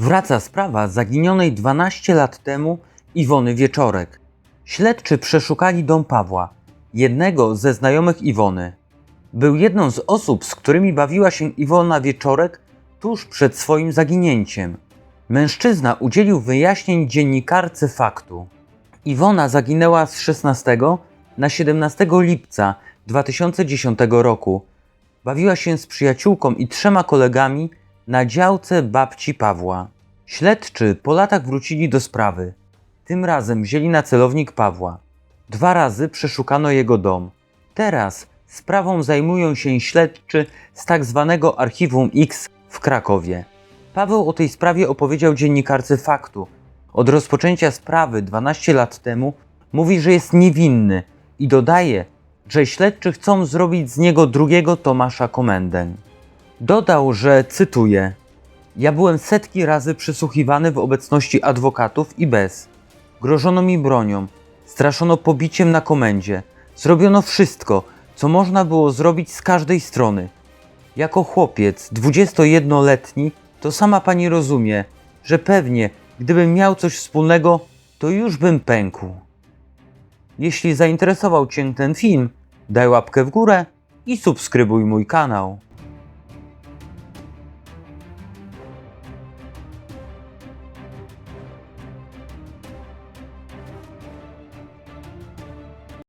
Wraca sprawa zaginionej 12 lat temu Iwony Wieczorek. Śledczy przeszukali dom Pawła, jednego ze znajomych Iwony. Był jedną z osób, z którymi bawiła się Iwona Wieczorek tuż przed swoim zaginięciem. Mężczyzna udzielił wyjaśnień dziennikarce faktu. Iwona zaginęła z 16 na 17 lipca 2010 roku. Bawiła się z przyjaciółką i trzema kolegami na działce babci Pawła. Śledczy po latach wrócili do sprawy. Tym razem wzięli na celownik Pawła. Dwa razy przeszukano jego dom. Teraz sprawą zajmują się śledczy z tak zwanego Archiwum X w Krakowie. Paweł o tej sprawie opowiedział dziennikarce faktu. Od rozpoczęcia sprawy 12 lat temu mówi, że jest niewinny i dodaje, że śledczy chcą zrobić z niego drugiego Tomasza Komendę. Dodał, że cytuję: Ja byłem setki razy przesłuchiwany w obecności adwokatów i bez. Grożono mi bronią, straszono pobiciem na komendzie. Zrobiono wszystko, co można było zrobić z każdej strony. Jako chłopiec, 21-letni, to sama pani rozumie, że pewnie, gdybym miał coś wspólnego, to już bym pękł. Jeśli zainteresował Cię ten film, daj łapkę w górę i subskrybuj mój kanał.